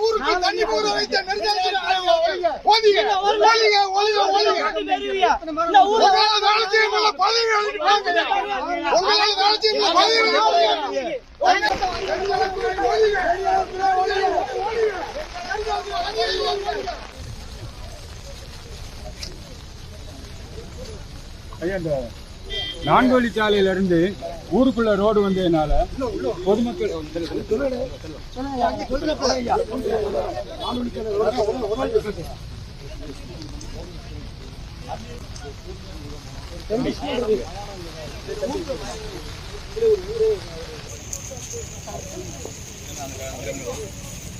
ஊருக்கு தண்ணி போட வைத்த. ஐயா இந்த நான்கு வழிச்சாலையில இருந்து ஊருக்குள்ள ரோடு வந்ததுனால பொதுமக்கள்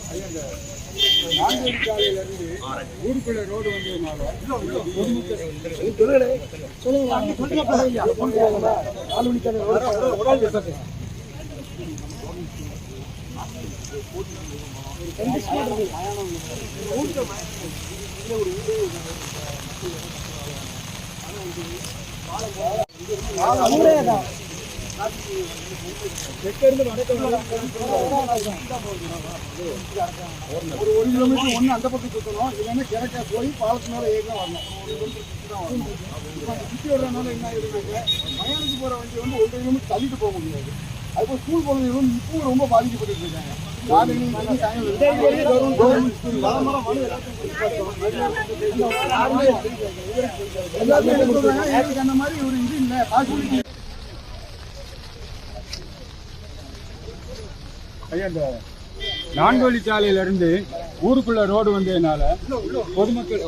நான்கு வழிச்சாலையில ஊருக்குள்ள ரோடு வந்ததுனால பொதுமக்கள் ஒரு ஒரு ஒரு கிலோமீட்டர் ஒண்ணு அந்த பக்கம் சுத்தணும் இல்லைன்னா கிழக்க போய் பாலத்து மேல ஏறி தான் வரணும் சுத்தி வர்றதுனால என்ன ஆயிருக்காங்க மயானுக்கு போற வண்டி வந்து ஒரு கிலோமீட்டர் தள்ளிட்டு போக முடியாது அதுபோல் ஸ்கூல் குழந்தைகள் வந்து இப்பவும் ரொம்ப பாதிக்கப்பட்டு இருக்காங்க எல்லாத்தையும் அந்த மாதிரி ஒரு இது இல்லை. பாசிபிலிட்டி ஐயா இந்த நான்கு வழிச்சாலையில ஊருக்குள்ள ரோடு வந்ததுனால பொதுமக்கள்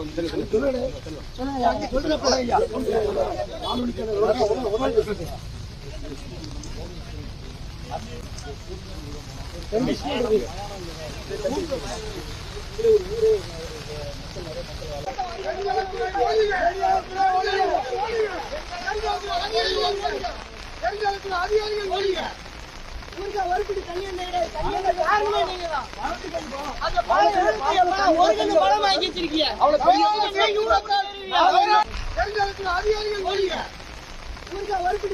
அதிகாரிகள் தண்ணி கிடையாது. தண்ணி. அந்த பாலம் எடுத்தீங்கப்பா, ஒரு கண்ணு வச்சிருக்கீங்க. தெரிஞ்சதுக்கு அதிகாரிகள்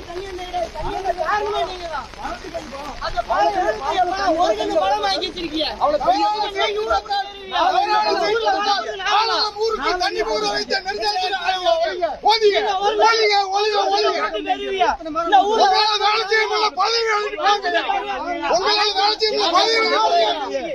தண்ணி வந்தா கிடையாது. தண்ணி வந்தா காரணமே நீங்கதான். அந்த பாலம் எடுத்தீங்கப்பா, ஒரு கண்ணு பலம் வாங்கி வச்சிருக்கீங்க. ஆனாலும் ஊருக்கு தண்ணி போட வைத்த ஒதிங்க, ஒதிங்க. இந்த ஊர்ல உங்களால வேலை செய்ய முடியல, பதவி. உங்களால வேலை செய்ய முடியல, பதவி.